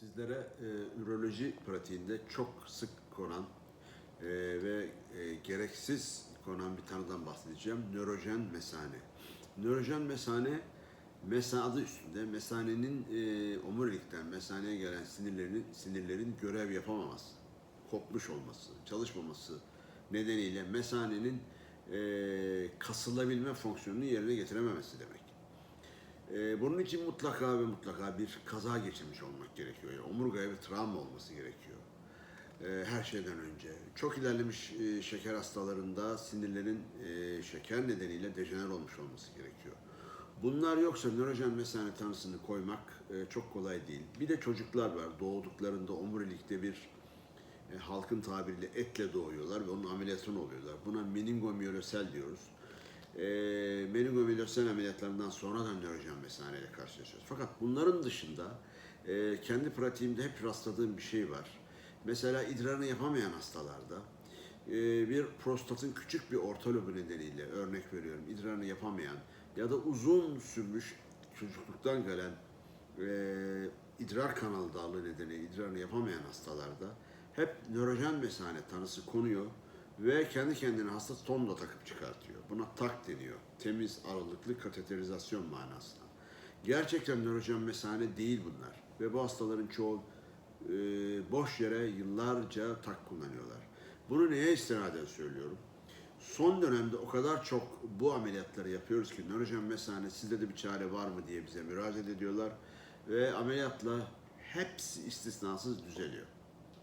Sizlere e, üroloji pratiğinde çok sık konan e, ve e, gereksiz konan bir tanıdan bahsedeceğim. Nörojen mesane. Nörojen mesane, mesa adı üstünde mesanenin e, omurilikten mesaneye gelen sinirlerin sinirlerin görev yapamaması, kopmuş olması, çalışmaması nedeniyle mesanenin e, kasılabilme fonksiyonunu yerine getirememesi demek. Ee, bunun için mutlaka ve mutlaka bir kaza geçirmiş olmak gerekiyor. Yani omurgaya bir travma olması gerekiyor. Ee, her şeyden önce. Çok ilerlemiş e, şeker hastalarında sinirlerin e, şeker nedeniyle dejener olmuş olması gerekiyor. Bunlar yoksa nörojen mesane tanısını koymak e, çok kolay değil. Bir de çocuklar var. Doğduklarında omurilikte bir halkın tabiriyle etle doğuyorlar ve onun ameliyatını oluyorlar. Buna meningomiyolosel diyoruz. E, meningomiyolosel ameliyatlarından sonradan nörojen mesaneyle karşılaşıyoruz. Fakat bunların dışında e, kendi pratiğimde hep rastladığım bir şey var. Mesela idrarını yapamayan hastalarda e, bir prostatın küçük bir orta lobu nedeniyle örnek veriyorum idrarını yapamayan ya da uzun sürmüş çocukluktan gelen e, idrar kanalı darlığı nedeniyle idrarını yapamayan hastalarda hep nörojen mesane tanısı konuyor ve kendi kendine hasta tonda takıp çıkartıyor. Buna tak deniyor. Temiz aralıklı kateterizasyon manasına. Gerçekten nörojen mesane değil bunlar. Ve bu hastaların çoğu e, boş yere yıllarca tak kullanıyorlar. Bunu neye istinaden söylüyorum? Son dönemde o kadar çok bu ameliyatları yapıyoruz ki nörojen mesane sizde de bir çare var mı diye bize müracaat ediyorlar. Ve ameliyatla hepsi istisnasız düzeliyor.